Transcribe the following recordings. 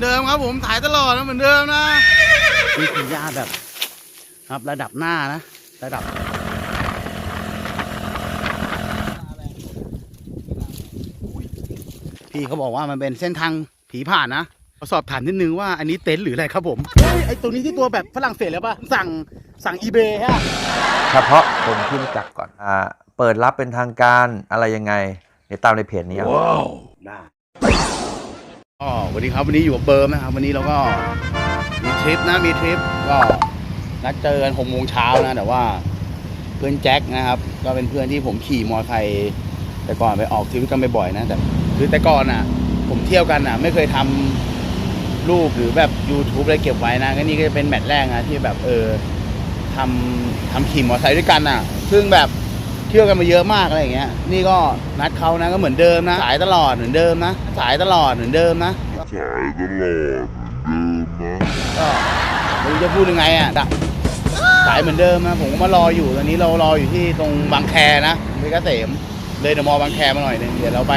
อนเดิมครับผมถ่ายตลอดนะเหมือนเดิมนะนี่คือหญ้าแบบ ครับระดับหน้านะ ระดับ พี่เขาบอกว่ามันเป็นเส้นทางผีผ่านนะขอสอบถามนิดนึงว่าอันนี้เต็นท์หรืออะไรครับผมไอตัวนี้ที่ตัวแบบฝรั่งเศสแล้วป่ะ สั่งสั่งอีเบย์ฮะเฉพาะคนที่รู้จักก่อนอ่าเปิดรับเป็นทางการอะไรยังไง เดี๋ยวตามในเพจนี้เอาได้ ก็วันนี้ครับวันนี้อยู่กับเบิร์มนะครับวันนี้เราก็มีทริปนะมีทริปก็นัดเจอกันหกโมงเช้านะแต่ว่าเพื่อนแจ็คนะครับ ก็เป็นเพื่อนที่ผมขี่มอเตอร์ไซค์แต่ก่อนไปออกทริปกันบ่อยๆนะแต่คือแต่ก่อนอะ ผมเที่ยวกันอะ ไม่เคยทำรูปหรือแบบ YouTube อะไรเก็บไว้นะก็นี่ก็จะเป็นแมตช์แรกนะที่แบบเออทำทำขี่มอเตอร์ไซค์ด้วยกันอะ ซึ่งแบบ เที่ยวกันมาเยอะมากอะไรอย่างเงี้ย นี่ก็นัดเขานะก็เหมือนเดิมนะ สายตลอดเหมือนเดิมนะ สายตลอดเหมือนเดิมนะสายตลอดเหมือนเดิมนะก็ไม่รู้จะพูดยังไงอะสายเหมือนเดิมนะผมก็มารออยู่ตอนนี้เรารออยู่ที่ตรงบางแคนะเพชรเกษมเลยเดอะมอบางแคมาหน่อยหนึงเดี๋ยวเราไป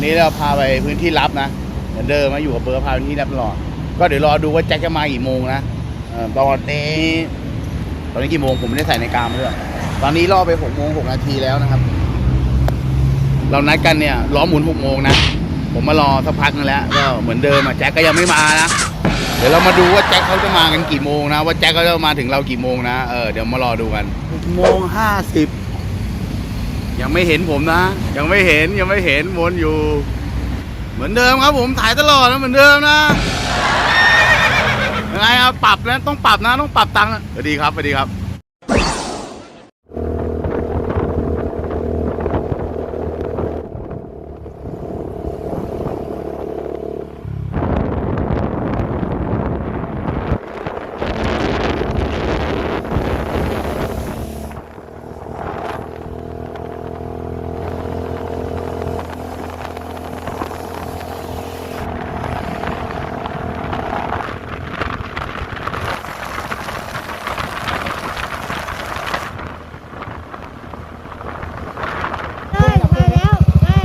นี้เราพาไปพื้นที่ลับนะเหมือนเดิมมาอยู่กับเบอร์พาไปพื้นที่ลับตลอดก็เดี๋ยวรอดูว่าแจ็คจะมากี่โมงนะตอนนี้ตอนนี้กี่โมงผมไม่ได้ใส่ในกามาด้วย ตอนนี้รอไปหกโมงหกนาทีแล้วนะครับ เรานัดกันเนี่ยล้อหมุนหกโมงนะ ผมมารอสักพักนึงแล้วก็เหมือนเดิมอะแจ็คก็ยังไม่มานะ เดี๋ยวเรามาดูว่าแจ็คเขาจะมากันกี่โมงนะ ว่าแจ็คเขาจะมาถึงเรากี่โมงนะ เออเดี๋ยวมารอดูกันหกโมงห้าสิบยังไม่เห็นผมนะ ยังไม่เห็นยังไม่เห็นวนอยู่ เหมือนเดิมครับ ผมถ่ายตลอดนะเหมือนเดิมนะยังไงครับปรับนะต้องปรับนะต้องปรับตังค์สวัสดีครับสวัสดีครับ ใช่มาแล้วใช่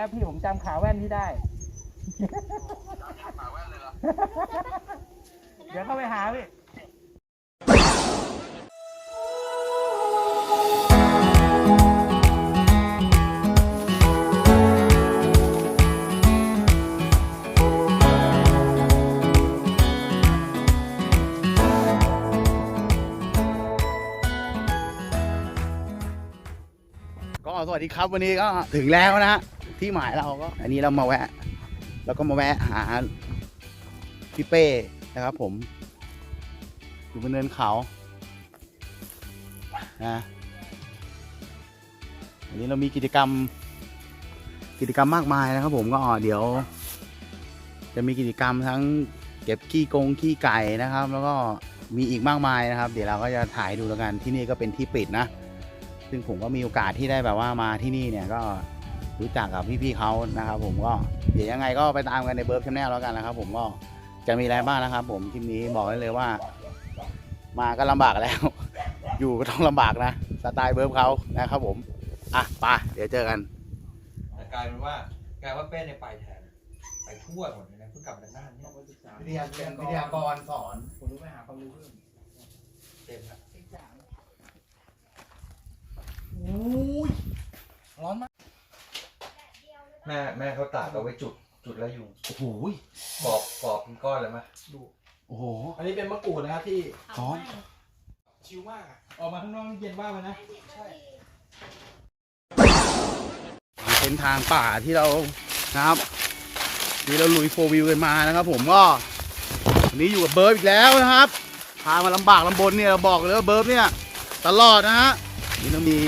เห็นแวบๆพี่ผมจำขาแว่นที่ได้เดี๋ยวเข้าไปหาพี่ก็สวัสดีครับวันนี้ก็ถึงแล้วนะฮะ ที่หมายเราก็ อันนี้เรามาแวะ แล้วก็มาแวะหาพี่เป้นะครับ ผม อยู่บนเนินเขานะอันนี้เรามีกิจกรรม กิจกรรมมากมายนะครับ ผมก็เดี๋ยว จะมีกิจกรรมทั้งเก็บขี้กงขี้ไก่นะครับ แล้วก็มีอีกมากมายนะครับ เดี๋ยวเราก็จะถ่ายดูแล้วกันที่นี่ก็เป็นที่ปิดนะ ซึ่งผมก็มีโอกาสที่ได้แบบว่ามาที่นี่เนี่ยก็ รู้จักกับพี่ๆเขานะครับ ผมก็เดี๋ยวยังไงก็ไปตามกันในเบิร์ฟชาแนลแล้วกันนะครับ ผมก็จะมีอะไรบ้างนะครับ ผมคลิปนี้บอกได้เลยว่า มาก็ลำบากแล้ว อยู่ก็ต้องลำบากนะสไตล์เบิร์ฟเขานะครับ ผมอะไปเดี๋ยวเจอกันแต่กลายเป็นว่ากลายว่าเป้เนี่ยไปแทนไปทั่วหมดเลยนะเพิ่งกลับมาจากน่านเนี่ยวิทยากรวิทยากรสอนผมรู้ไปหาความรู้เพิ่มเต็มละร้อนมาก แม่แม่เขาตากเอาไว้จุดจุดแล้วยุงโอ้โหกรอบกรอบเป็นก้อนเลยไหมโอ้โห อันนี้เป็นมะกรูดนะครับที่ร้อนชิวมากอะออกมาข้างนอกเย็นมากเลยนะเส้นทางป่าที่เรานะครับที่เราลุยโฟวิวกันมานะครับ ผมก็วันนี้อยู่กับเบิร์ฟอีกแล้วนะครับพามาลำบากลำบนเนี่ยเราบอกเลยว่าเบิร์ฟเนี่ย ตลอดนะฮะนี่ต้องมี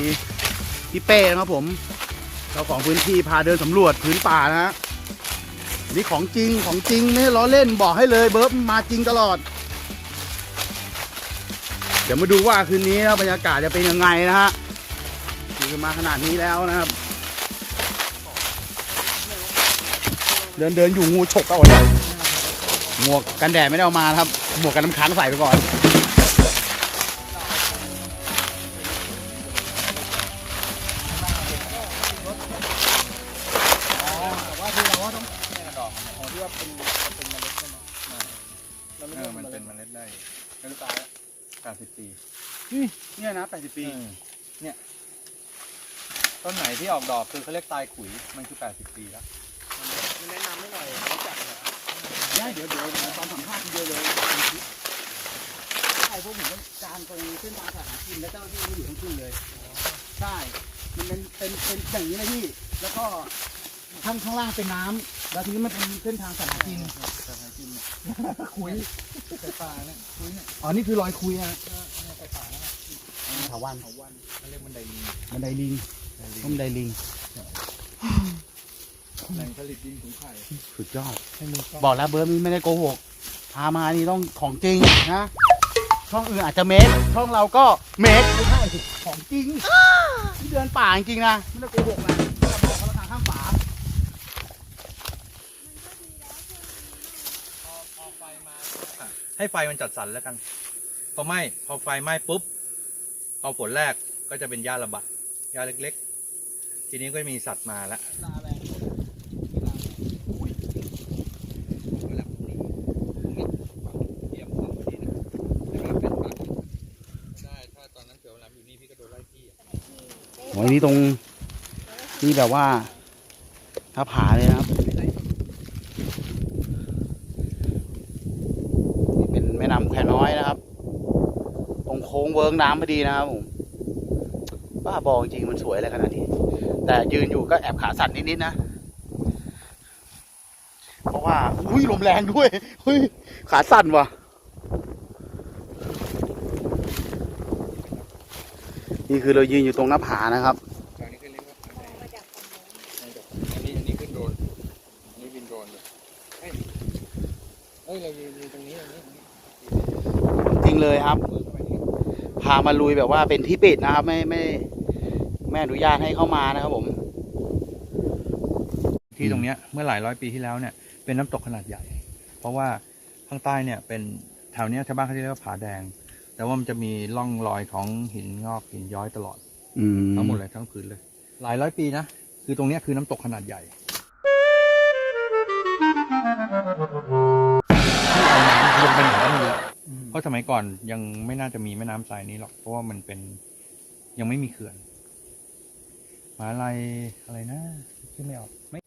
พี่เป้นะครับผม เจ้าของพื้นที่พาเดินสำรวจพื้นป่านะฮะนี่ของจริงของจริงไม่ล้อเล่นบอกให้เลยเบิร์ฟมาจริงตลอด เดี๋ยวมาดูว่าคืนนี้นะบรรยากาศจะเป็นยังไงนะฮะคือมาขนาดนี้แล้วนะครับ เดินเดินอยู่งูฉกเอาเนี่ยหมวกกันแดดไม่ได้เอามาครับ หมวกกันน้ำค้างใส่ไปก่อน เออมันเป็นเมล็ดได้ไม่รู้ตายแล้วแปดสิบปีเนี่ยนะ80ปีเนี่ย ต้นไหนที่ออกดอกคือเขาเรียกตายขุย มันคือแปดสิบปีแล้วได้เดี๋ยวเดี๋ยวตอนสัมภาษณ์ทีเดียวเลยใช่พวกผมก็การตรงเส้นทางสายหากินและเจ้าหน้าที่ไม่อยู่ทั้งคืนเลยใช่มันเป็นเป็นเป็นอย่างนี้นะพี่แล้วก็ ข้างข้างล่างเป็นน้ำแล้วทีนี้มันเป็นเส้นทางสายหากินคุยใส่ปลาเนี่ยคุยเนี่ยอ๋อนี่คือรอยคุยนะใส่ปลาแล้วถาวันเขาวันเขาเรียกมันไดลิงบันไดลิงต้มไดลิงแหล่งผลิตดินถุงไข่สุดยอด ให้มันก็บอกแล้วเบิร์ดไม่ได้โกหก พามานี่ต้องของจริงนะ ช่องอื่นอาจจะเมคช่องเราก็เมคไม่ใช่ของจริงที่เดินป่าจริงๆนะ ไม่ได้โกหกนะเราบอกเขาละทางข้างป่า ให้ไฟมันจัดสรรแล้วกันพอไหม้พอไฟไหม้ปุ๊บเอาผลแรกก็จะเป็นยาระบาดยาเล็ก ๆ ทีนี้ก็มีสัตว์มาแล้วันนี้ตรงนี่แบบว่าหน้าผาเลยนะครับนี่เป็นแม่น้ำแควน้อยนะครับ ตรงโค้งเวิร์กน้ำพอดีนะครับผมบ้าบอจริงๆมันสวยอะไรขนาดนี้ แต่ยืนอยู่ก็แอบขาสั่นนิดๆนะ เพราะว่าอุ้ยลมแรงด้วยเฮ้ยขาสั่นว่ะ นี่คือเรายืนอยู่ตรงหน้าผานะครับทางนี้ก็เรียกว่าทางไหนอันนี้อันนี้ขึ้นโดรนอันนี้บินโดรนเลยเอ้ยเอ้ยเรายืนอยู่ตรงนี้ตรงนี้ตรงนี้จริงเลยครับ พามาลุยแบบว่าเป็นที่ปิดนะครับ ไม่ไม่ไม่อนุญาตให้เข้ามานะครับผม ที่ตรงเนี้ยเมื่อหลายร้อยปีที่แล้วเนี่ยเป็นน้ำตกขนาดใหญ่ เพราะว่าข้างใต้เนี่ยเป็นแถวเนี้ยชาวบ้านเขาเรียกว่าผาแดง แต่ว่ามันจะมีร่องรอยของหินงอกหินย้อยตลอดอืมทั้งหมดเลยทั้งพื้นเลย หลายร้อยปีนะคือตรงเนี้ยคือน้ำตกขนาดใหญ่ที่เอาน้ำลงไปไหนก็ไม่รู้ เพราะสมัยก่อนยังไม่น่าจะมีแม่น้ำสายนี้หรอก เพราะว่ามันเป็นยังไม่มีเขื่อนมหาลัยอะไรนะชื่อไม่ออกไม่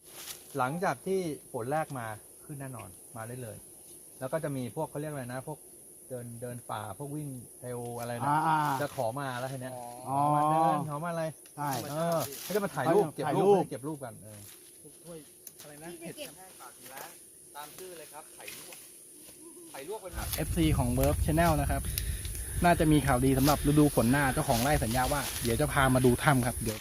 หลังจากที่ฝนแรกมาขึ้นแน่นอนมาได้เลย แล้วก็จะมีพวกเขาเรียกอะไรนะ พวกเดินเดินป่าพวกวิ่งเทรลอะไรนะอ่าอ่าจะขอมาแล้วทีเนี้ยอ๋อขอมาเดินขอมาอะไร ใช่ เออเขาจะมาถ่ายรูปเก็บถ่ายรูรูป ปเก็บรูปกันเออ ถ้วยอะไรนะที่จะเก็บ ตามชื่อเลยครับไข่ลวกไข่ลวกเป็น FC ของเบิร์ฟชาแนลนะครับ น่าจะมีข่าวดีสำหรับฤดูฝนหน้าเจ้าของไร่สัญญาว่า เดี๋ยวจะพามาดูถ้ำครับเดี๋ยว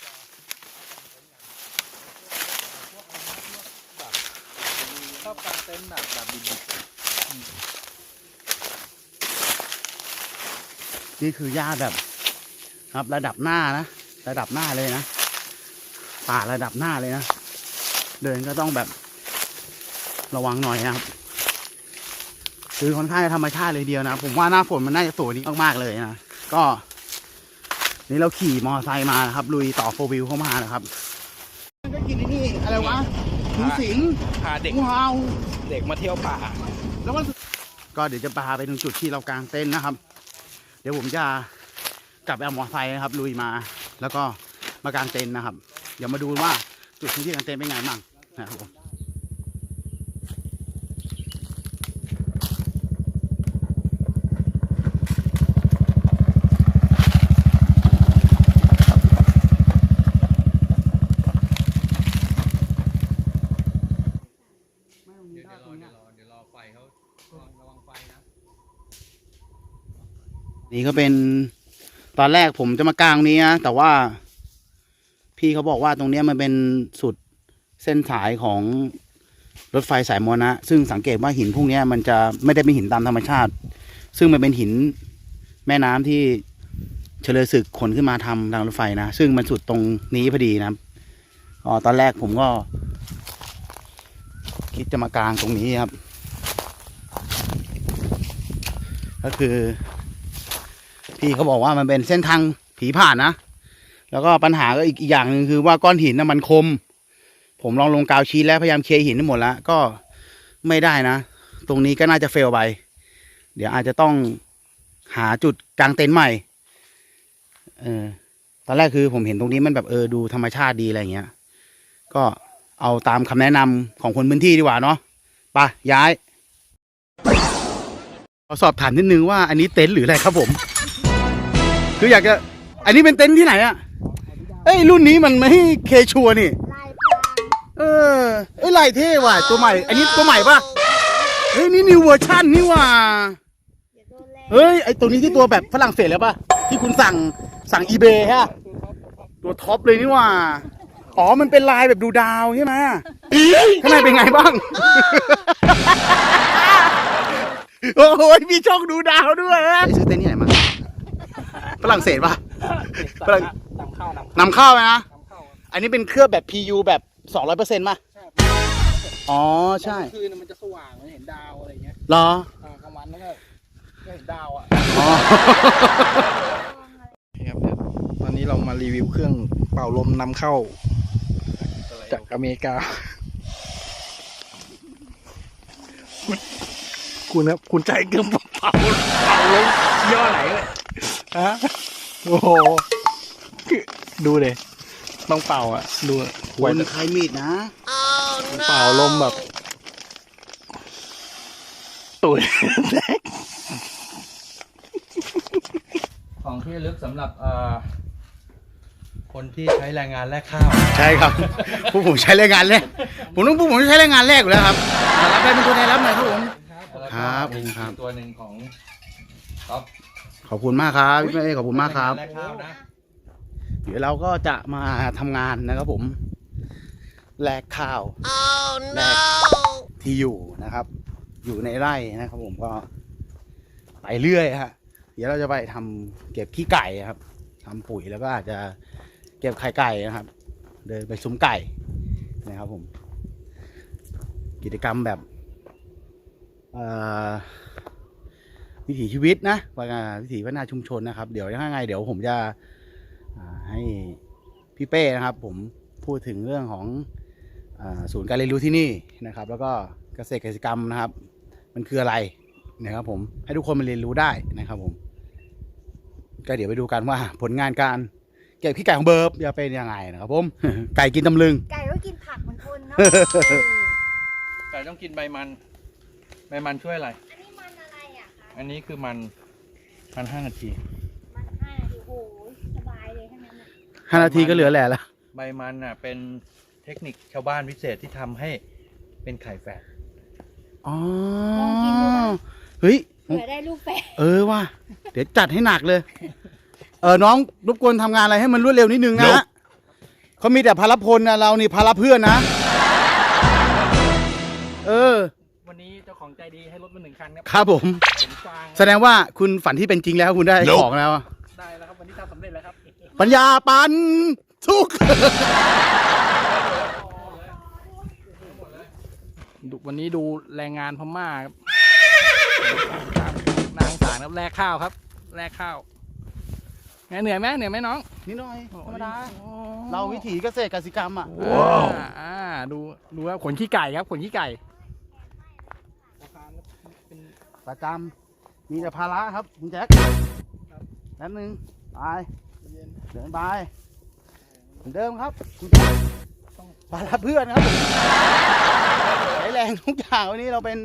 ชอบการเต็นท์แบบแบบดิบนี่คือหญ้าแบบ ครับระดับหน้านะ ระดับหน้าเลยนะป่าระดับหน้าเลยนะ เดินก็ต้องแบบระวังหน่อยนะครับ คือค่อนข้างจะธรรมชาติเลยเดียวนะ ผมว่าหน้าฝนมันน่าจะสวยนี้มากๆเลยนะก็ นี่เราขี่มอเตอร์ไซค์มานะครับลุยต่อโฟวิวเข้ามานะครับก็กินนี่อะไรวะหนูสิงพาเด็กงูเห่าเด็กมาเที่ยวป่า แล้วมันก็เดี๋ยวจะพาไปถึงจุดที่เรากางเต็นท์นะครับ เดี๋ยวผมจะกลับไปเอามอเตอร์ไซค์นะครับ ลุยมา แล้วก็มากางเต็นท์นะครับ เดี๋ยวมาดูว่าจุดที่กางเต็นท์เป็นไงบ้างนะครับผมไม่ต้องมี เดี๋ยว ด้า เดี๋ยว ต ร ร อง เนี้ เดี๋ ย ยวรอเดี๋ยวรอไฟเขาระวังไฟนะ นี่ก็เป็นตอนแรกผมจะมากางนี้นะแต่ว่า พี่เขาบอกว่าตรงนี้มันเป็นสุดเส้นสายของรถไฟสายมรณะ ซึ่งสังเกตว่าหินพวกนี้มันจะไม่ได้เป็นหินตามธรรมชาติ ซึ่งมันเป็นหินแม่น้ำที่เฉลยศึกขนขึ้นมาทำรางรถไฟนะ ซึ่งมันสุดตรงนี้พอดีนะอ๋อตอนแรกผมก็ คิดจะมากลางตรงนี้ครับ ก็คือ พี่เขาบอกว่ามันเป็นเส้นทางผีผ่านนะ แล้วก็ปัญหาก็อีกอย่างหนึ่งคือว่าก้อนหินนะมันคม ผมลองลงกาวชีสแล้วพยายามเคลียร์หินทั้งหมดแล้วก็ไม่ได้นะ ตรงนี้ก็น่าจะเฟลไป เดี๋ยวอาจจะต้องหาจุดกลางเต็นท์ใหม่ เออ ตอนแรกคือผมเห็นตรงนี้มันแบบเออดูธรรมชาติดีอะไรเงี้ย ก็เอาตามคำแนะนำของคนพื้นที่ดีกว่าเนาะไปย้ายขอสอบถามนิดนึงว่าอันนี้เต็นท์หรืออะไรครับผม คืออยากจะ อันนี้เป็นเต็นท์ที่ไหนอะเอ้ยรุ่นนี้มันไม่เคชัวร์นี่ลายพรางเออ เอ้ยลายเท่ว่ะตัวใหม่ อันนี้ตัวใหม่ปะเฮ้ยนี่นิวเวอร์ชันนี่ว่ะอย่าโดนแรงเฮ้ยไอตัวนี้ที่ตัวแบบฝรั่งเศสแล้วปะที่คุณสั่งสั่งอีเบย์ฮะ ตัวท็อปเลยนี่ว่ะ อ๋อ มันเป็นลายแบบดูดาวใช่ไหมข้างในเป็นไงบ้าง โอ้โหมีช่องดูดาวด้วยฮะซื้อเต็นท์ที่ไหนมา ฝรั่งเศสปะ ฝรั่ง นำเข้านำนำเข้าไหมนะเข้าอันนี้เป็นเครื่องแบบ PU แบบ 200%ป่ะอ๋อ ใช่คืนมันจะสว่างมันเห็นดาวอะไรเงี้ยเหรอกลางวันนั่นก็เห็นดาวอะ อ๋อ ครับตอนนี้เรามารีวิวเครื่องเป่าลมนำเข้า จากอเมริกา คุณครับ คุณใจเครื่องเป่าเป่าลมย่อไหนเลย ฮะโอ้โหคือดูเลยต้องเป่าอะ ดูควนใครมีดนะเป่าลมแบบ ตุ๋ยแตกของที่ระลึกสำหรับเอ่อคนที่ใช้แรงงานแลกข้าว ใช่ครับพวกผมใช้แรงงานแรกผมต้องพวกผมใช้แรงงานแรกอยู่แล้วครับอ่ารับได้เป็นตัวแทนรับหน่อยครับผมครับมีครับตัวหนึ่งของท็อป ขอบคุณมากครับพี่เป้ขอบคุณมากครับ แลกข้าวนะ เดี๋ยวเราก็จะมาทำงานนะครับผม แลกข้าวแลกที่อยู่นะครับ อยู่ในไร่นะครับ ผมก็ไปเรื่อยฮะ เดี๋ยวเราจะไปทำเก็บขี้ไก่ครับทำปุ๋ยแล้วก็อาจจะเก็บไข่ไก่นะครับ เดินไปซุ้มไก่นะครับ ผม กิจกรรมแบบเอ่อ วิถีชีวิตนะว่าวิถีพัฒนาชุมชนนะครับ เดี๋ยวยังไงเดี๋ยวผมจะอ่าให้พี่เป้นะครับ ผมพูดถึงเรื่องของอาศูนย์การเรียนรู้ที่นี่นะครับ แล้วก็เกษตรกสิกรรมนะครับ มันคืออะไรนะครับผมให้ทุกคนมาเรียนรู้ได้นะครับผม ก็เดี๋ยวไปดูกันว่าผลงานการเก็บขี้ไก่ของเบิร์บจะเป็นยังไงนะครับผมไก่กินตำลึง ไก่ก็กินผักเหมือนคนเนาะไก่ต้องกินใบมัน ใบมันช่วยอะไรอันนี้มันอะไร อะคะอันนี้คือมันมันห้านาที มันห้าโอ้โหสบายเลยทั้งนั้นน่ะห้านาทีก็เหลือแหละละใบมันน่ะ เป็นเทคนิคชาวบ้านพิเศษที่ทำให้เป็นไข่แฝดอ๋อเฮ้ย เผื่อได้ลูกแฝดเออว่ะเดี๋ยวจัดให้หนักเลย เออน้องรบกวนทำงานอะไรให้มันรวดเร็วนิดนึงนะฮะเขามีแต่พาราพลนะเรานี่พาราเพื่อนนะ เออ ดีให้รถมาหนึ่งคันครับครับผม ผมฟางแสดงว่าคุณฝันที่เป็นจริงแล้วคุณได้ของแล้ว ได้แล้วครับวันนี้ทำสำเร็จแล้วครับปัญญาปันทุกดูวันนี้ดูแรงงานพม่าครับนางสารครับแลกข้าวครับแลกข้าวไงเหนื่อยไหมเหนื่อยไหมน้องนิดหน่อยธรรมดาโอ้เราวิถีเกษตรกสิกรรมอะ อ่าอ่าดูดูครับขนขี้ไก่ครับขนขี้ไก่ ประจำมีแต่ภาระครับคุณแจ็คแป๊บนึงไปเดินไปเหมือนเดิมครับคุณแจ็คภาระเพื่อนครับผมใช้แรงทุกอย่างวันนี้เราเป็น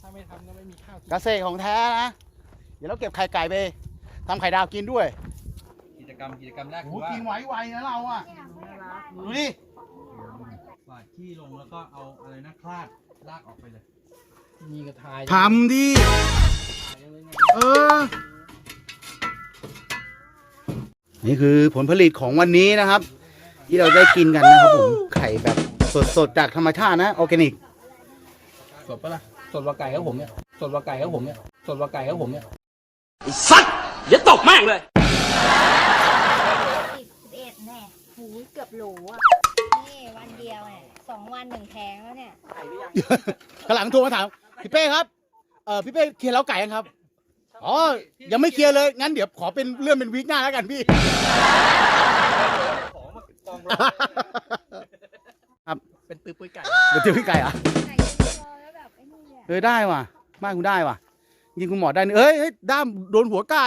ถ้าไม่ทำก็ไม่มีข้าวกินเกษตรของแท้นะ เดี๋ยวเราเก็บไข่ไก่ไปทำไข่ดาวกินด้วย กิจกรรมกิจกรรมแรกโอ้คือว่ากินไหวไวนะเราอะดูดิฝาดขี้ลงแล้วก็เอาอะไรนะคลาดลากออกไปเลย มีกระทายทำดิถ่ายเลยไงเออ นี่คือผลผลิตของวันนี้นะครับ ที่เราได้กินกันนะครับผม ไข่แบบสดๆ จากธรรมชาตินะออร์แกนิก สดปะล่ะ สดกว่าไก่ครับผมเนี่ย สดกว่าไก่ครับผมเนี่ย สดกว่าไก่ครับผมเนี่ยสัตว์อย่าตกแม่งเลยสิบสิบเอ็ดแน่หูยเกือบโหลอะ นี่วันเดียวเนี่ยสองวันหนึ่งแพงแล้วเนี่ย กำลังโทรมาถาม พี่เป้ครับเออพี่เป้เคลียร์เล้าไก่ยังครับอ๋อยังไม่เคลียร์เลยงั้นเดี๋ยวขอเป็นเลื่อนเป็นวีคหน้าแล้วกันพี่ ของมากองรอครับเป็นปื้อปุ้ยไก่เดี๋ยวเจอพี่ไก่เหรอะไก่ยังรอแล้วแบบไอ้นี่อะเออได้ว่ะบ้านคุณได้ว่ะยิงคุณหมอได้นี่เอ้ยเฮ้ยด้ามโดนหัวไก่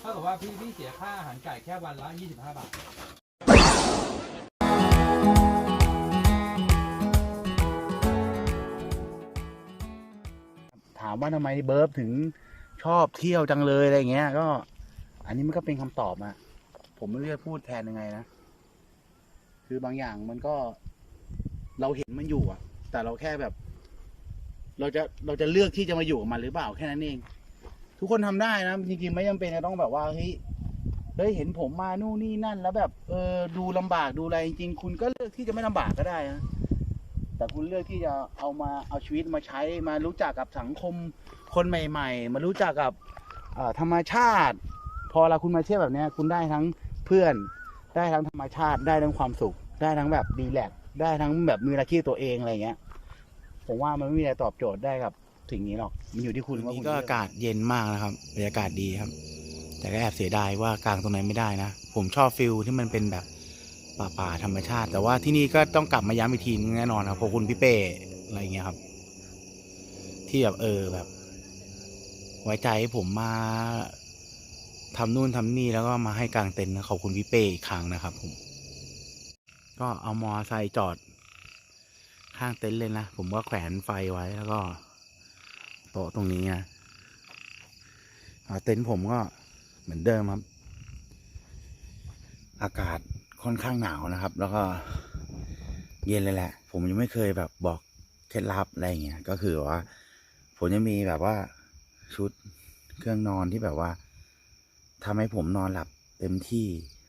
เท่ากับว่าพี่พี่เสียค่าอาหารไก่แค่วันละ 25 บาทามว่าทำไมเบิร์บถึงชอบเที่ยวจังเลยอะไรเงี้ย ก็ อันนี้มันก็เป็นคำตอบอะผมไม่รู้จะพูดแทนยังไงนะ คือบางอย่างมันก็ เราเห็นมันอยู่อะแต่เราแค่แบบ เราจะเราจะเลือกที่จะมาอยู่มันหรือเปล่าแค่นั้นเอง ทุกคนทำได้นะจริงๆไม่จำเป็นจะต้องแบบว่าเฮ้ยเฮ้ยเห็นผมมานู่นนี่นั่น แล้วแบบ เออดูลำบากดูอะไรจริงๆคุณก็เลือกที่จะไม่ลำบากก็ได้นะ แต่คุณเลือกที่จะเอามาเอาชีวิตมาใช้มารู้จักกับสังคมคนใหม่ ๆ มารู้จักกับเอ่อธรรมชาติ พอเราคุณมาเที่ยวแบบเนี้ยคุณได้ทั้งเพื่อน ได้ทั้งธรรมชาติได้ทั้งความสุข ได้ทั้งแบบดีแลกซ์ได้ทั้งแบบมีอาชีพตัวเองอะไรเงี้ย ผมว่ามันไม่มีอะไรตอบโจทย์ได้กับสิ่งนี้หรอกมันอยู่ที่คุณว่านี่คุณก็เลือากาศเย็นมากนะครับบรรยากาศดีครับ แต่ก็แอบเสียดายว่ากลางตรงไหนไม่ได้นะ ผมชอบฟิลที่มันเป็นแบบ ป่าป่าธรรมชาติ แต่ว่าที่นี่ก็ต้องกลับมาย้ำอีกทีแน่นอนครับขอบคุณพี่เป้อะไรอย่างเงี้ยครับ ที่แบบเออแบบ ไว้ใจให้ผมมาทำนู่นทำนี่แล้วก็มาให้กลางเต็นท์ขอบคุณพี่เป้อีกครั้งนะครับ ผม ก็เอามอไซค์จอด ข้างเต็นท์เลยนะผมก็แขวนไฟไว้แล้วก็โต๊ะตรงนี้นะเต็นท์ผมก็เหมือนเดิมครับ อากาศ ค่อนข้างหนาวนะครับ แล้วก็เย็นเลยแหละ ผมยังไม่เคยแบบบอกเคล็ดลับอะไรเงี้ยก็คือว่าผมจะมีแบบว่าชุดเครื่องนอนที่แบบว่าทำให้ผมนอนหลับเต็มที่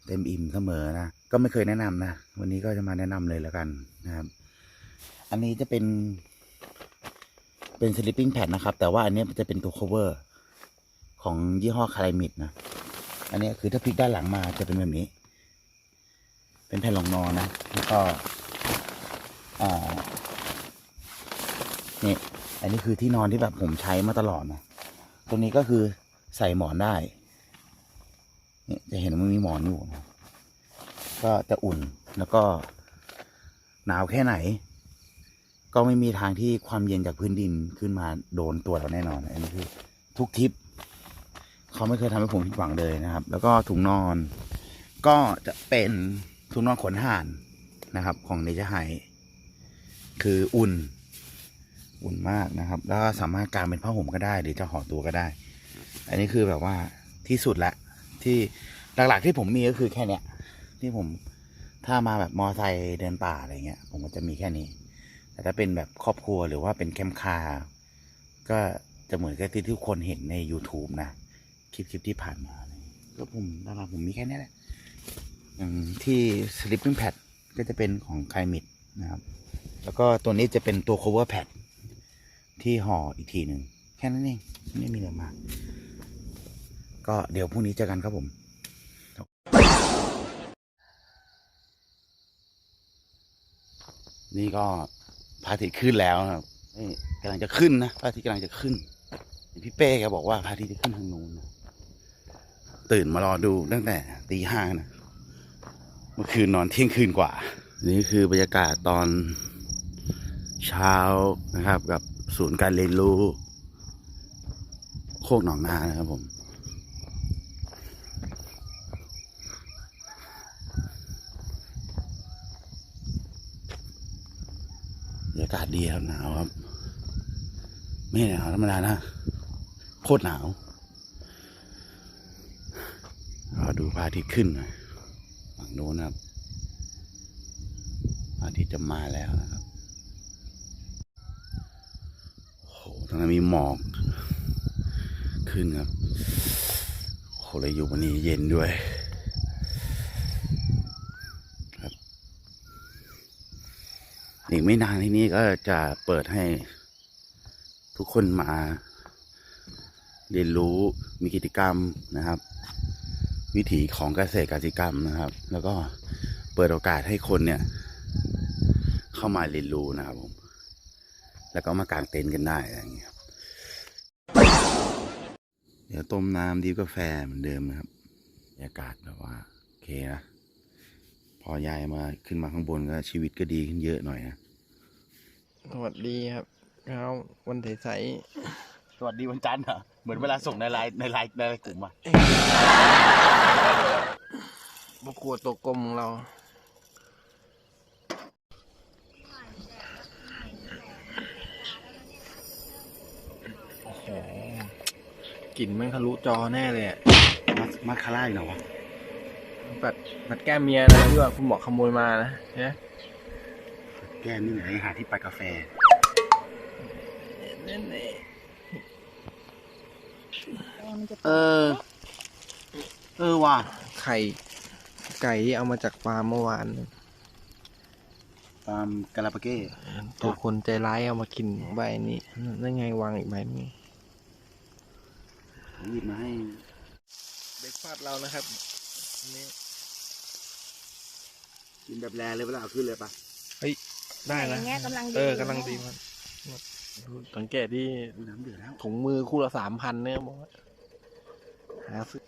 เต็มอิ่มเสมอนะก็ไม่เคยแนะนำนะวันนี้ก็จะมาแนะนำเลยแล้วกันนะครับ อันนี้จะเป็น เป็น sleeping pad นะครับ แต่ว่าอันนี้จะเป็นตัว cover ของยี่ห้อคา i มิดนะ อันนี้คือถ้าพลิกด้านหลังมาจะเป็นแบบนี้ เป็นแผ่นรองนอนนะ แล้วก็อ่านี่ อันนี้คือที่นอนที่แบบผมใช้มาตลอดนะตัวนี้ก็คือใส่หมอนได้ นี่จะเห็นว่ามันมีหมอนอยู่นะก็จะอุ่นแล้วก็หนาวแค่ไหน ก็ไม่มีทางที่ความเย็นจากพื้นดินขึ้นมาโดนตัวเราแน่นอน อันนี้คือทุกทริปเขาไม่เคยทำให้ผมผิดหวังเลยนะครับ แล้วก็ถุงนอน ก็จะเป็น ถุงนอนขนห่านนะครับ ของเนเจอร์ไฮคืออุ่น อุ่นมากนะครับ แล้วก็สามารถกางเป็นผ้าห่มก็ได้ หรือจะห่อตัวก็ได้ อันนี้คือแบบว่าที่สุดละที่หลักๆที่ผมมีก็คือแค่เนี้ยที่ผมถ้ามาแบบมอไซค์เดินป่าอะไรเงี้ย ผมก็จะมีแค่นี้ แต่ถ้าเป็นแบบครอบครัวหรือว่าเป็นแคมป์คาร์ก็จะเหมือนกับที่ทุกคนเห็นใน YouTube นะ คลิปคลิปที่ผ่านมาก็ผมหลักๆผมมีแค่นี้แหละ อย่างที่ sleeping pad ก็จะเป็นของไคมิดนะครับ แล้วก็ตัวนี้จะเป็นตัว cover pad ที่ห่ออีกทีหนึ่งแค่นั้นเองไม่มีอะไรมาก ก็เดี๋ยวพรุ่งนี้เจอกันครับผมนี่ก็พระอาทิตย์ขึ้นแล้วนะครับนี่กำลังจะขึ้นนะพระอาทิตย์กำลังจะขึ้น พี่เป้แกบอกว่าพระอาทิตย์จะขึ้นทางนู้นนะตื่นมารอดูตั้งแต่ตีห้านะ มื่อคืนนอนเที่ยงคืนกว่า นี่คือบรรยากาศตอนเช้านะครับ กับศูนย์การเรียนรู้ โคกหนองนานะครับผมบรรยากาศดีครับหนาวครับ ไม่หนาวธรรมดานะ โคตรหนาวรอดูพระอาทิตย์ขึ้นหน่อย งโน้นนะครับ อาทิตย์จะมาแล้วนะครับโหตรงนั้นมีหมอก ขึ้นครับโอ้โหเลยอยู่วันนี้เย็นด้วยครับอีกไม่นานที่นี้ก็จะเปิดให้ทุกคนมา เรียนรู้มีกิจกรรมนะครับ วิถีของเกษตรกสิกรรมนะครับ แล้วก็เปิดโอกาสให้คนเนี่ย เข้ามาเรียนรู้นะครับผม แล้วก็มากางเต็นท์กันได้อะไรอย่างเงี้ยครับเดี๋ยวต้มน้ำดีกาแฟเหมือนเดิมนะครับบรรยากาศแบบว่าโอเคนะพอย้ายมาขึ้นมาข้างบนก็ชีวิตก็ดีขึ้นเยอะหน่อยนะสวัสดีครับเช้าวันใสสวัสดีวันจันทร์เหรอเหมือนเวลาส่งในไลน์ในไลน์ในไลน์กลุ่มอะ ๆประกวดตัวกลมของเรา โอ้โหกลิ่นแม่งทะลุจอแน่เลยอะมามาคาร่าอีกเหรอวะปัดปัดแก้มเมียนะที่ว่าคุณบอกขโมยมานะใช่ไหมแก้นี่ไหนหาที่ไปกาแฟ เออ เออว่ะ ไข่ ไก่ที่เอามาจากฟาร์มเมื่อวานฟาร์มกาลาปาเก้ตัวคนใจร้ายเอามากินใบนี้นั่นไงวางอีกใบนึงหยิบมาให้เบรกฟาดเรานะครับนี่กินแบบแรเลยเวลาเอาขึ้นเลยปะได้อนะย่างเงี้ยกำลังดีเออกำลังดีมันสังเกตที่อุ๊ยน้ำเดือดแล้วถุงมือคู่ละสามพันเนี่ยบอกว่าหาซื้อ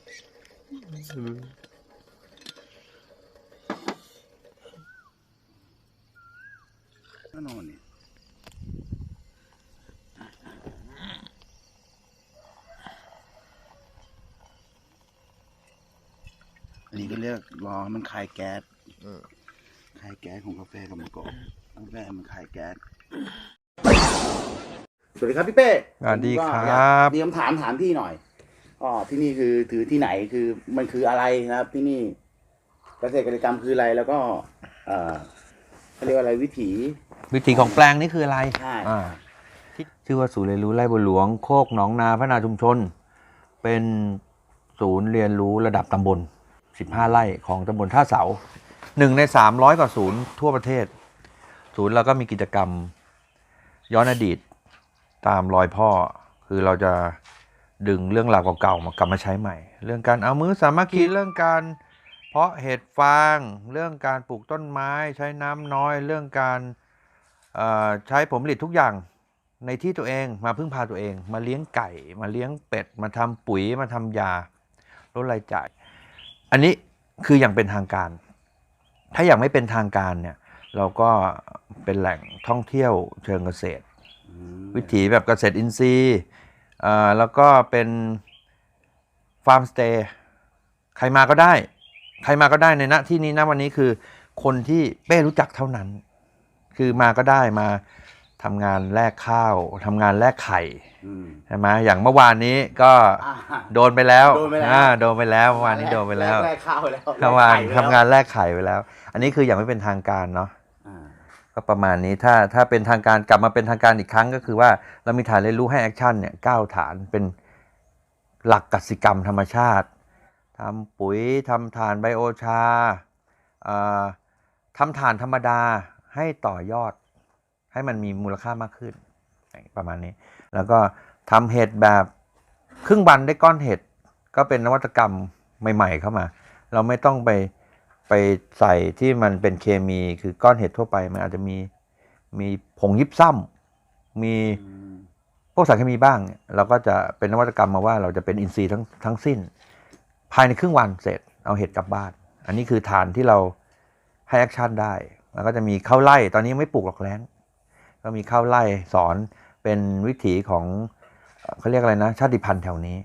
แน่นอนเนี่ยอันนี้ก็เรียกรอให้มันคายแก๊สคายแก๊สของกาแฟกับมะกอกกาแฟมันคายแก๊ส สวัสดีครับพี่เป้สวัสดีคผมก็รัอยากบมีคำถามถามพี่หน่อยอ๋อที่นี่คือถือที่ไหนคือมันคืออะไรนะครับ ที่นี่เกษตรกรรมคืออะไรแล้วก็ เอ่อเขาเรียกว่าอะไรวิถี วิถีของแปลงนี่คืออะไรใช่อ่าที่ชื่อว่าศูนย์เรียนรู้ไร่บัวหลวงโคกหนองนาพัฒนาชุมชน เป็นศูนย์เรียนรู้ระดับตำบล 15 ไร่ของตำบลท่าเสาหนึ่งใน 300 กว่าศูนย์ทั่วประเทศ ศูนย์เราก็มีกิจกรรมย้อนอดีตตามรอยพ่อ คือเราจะดึงเรื่องราวเก่าๆมากลับมาใช้ใหม่ เรื่องการเอามือสามัคคีเรื่องการเพาะเห็ดฟาง เรื่องการปลูกต้นไม้ใช้น้ำน้อย เรื่องการเอ่อ ใช้ผลผลิตทุกอย่างในที่ตัวเองมาพึ่งพาตัวเอง มาเลี้ยงไก่ มาเลี้ยงเป็ด มาทำปุ๋ยมาทำยาลดรายจ่าย อันนี้คืออย่างเป็นทางการ ถ้าอย่างไม่เป็นทางการเนี่ย เราก็เป็นแหล่งท่องเที่ยวเชิงเกษตรอืมวิถีแบบเกษตรอินทรีย์เอ่อแล้วก็เป็นฟาร์มสเตย์ใครมาก็ได้ ใครมาก็ได้ในณที่นี้นะวันนี้คือคนที่เป้รู้จักเท่านั้น คือมาก็ได้มาทำงานแลกข้าวทำงานแลกไข่อืม ใช่ไหมอย่างเมื่อวานนี้ก็อ่าโดนไปแล้วโดนไปแล้ว อ่าโดนไปแล้วเมื่อวานนี้โดนไปแล้วแรกข้าวไปแล้วเมื่อวานแลกไข่ไปแล้วทำงานแลกไข่ไปแล้ว อันนี้คืออย่างไม่เป็นทางการเนาะ อ่าก็ประมาณนี้ถ้าถ้าเป็นทางการกลับมาเป็นทางการอีกครั้งก็คือว่าเรามีฐานเรียนรู้ให้แอคชั่นเนี่ยเก้าฐานเป็นหลักกสิกรรมธรรมชาติทำปุ๋ยทำฐานไบโอชาเอ่อทำฐานธรรมดา ให้ต่อยอด ให้มันมีมูลค่ามากขึ้น ประมาณนี้ แล้วก็ทำเห็ดแบบครึ่งวันได้ก้อนเห็ด ก็เป็นนวัตกรรมใหม่ ๆ เข้ามา เราไม่ต้องไปไปใส่ที่มันเป็นเคมีคือก้อนเห็ดทั่วไป มันอาจจะมีมีผงยิบซ้ำมีพวกสารเคมีบ้างเนี่ยเราก็จะเป็นนวัตกรรมมาว่าเราจะเป็นอินทรีย์ทั้งทั้งสิ้น ภายในครึ่งวันเสร็จเอาเห็ดกลับบ้าน อันนี้คือฐานที่เราให้แอคชั่นได้ แล้วก็จะมีข้าวไร่ตอนนี้ไม่ปลูกหรอกแล้ง ก็มีข้าวไร่สอนเป็นวิถีของเขาเรียกอะไรนะ ชาติพันธุ์แถวนี้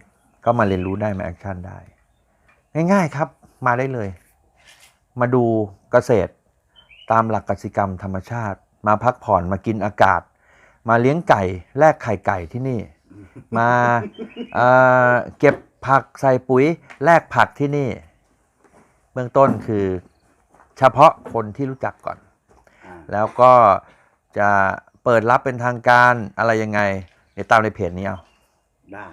ก็มาเรียนรู้ได้มาแอคชั่นได้ ง่ายๆครับมาได้เลย มาดูเกษตรตามหลักกสิกรรมธรรมชาติ มาพักผ่อนมากินอากาศ มาเลี้ยงไก่แลกไข่ไก่ที่นี่ มาเเก็บผักใส่ปุ๋ยแลกผักที่นี่ เบื้องต้นคือ เฉพาะคนที่รู้จักก่อนอ่าแล้วก็จะเปิดรับเป็นทางการอะไรยังไง เดี๋ยวตามในเพจนี้เอาได้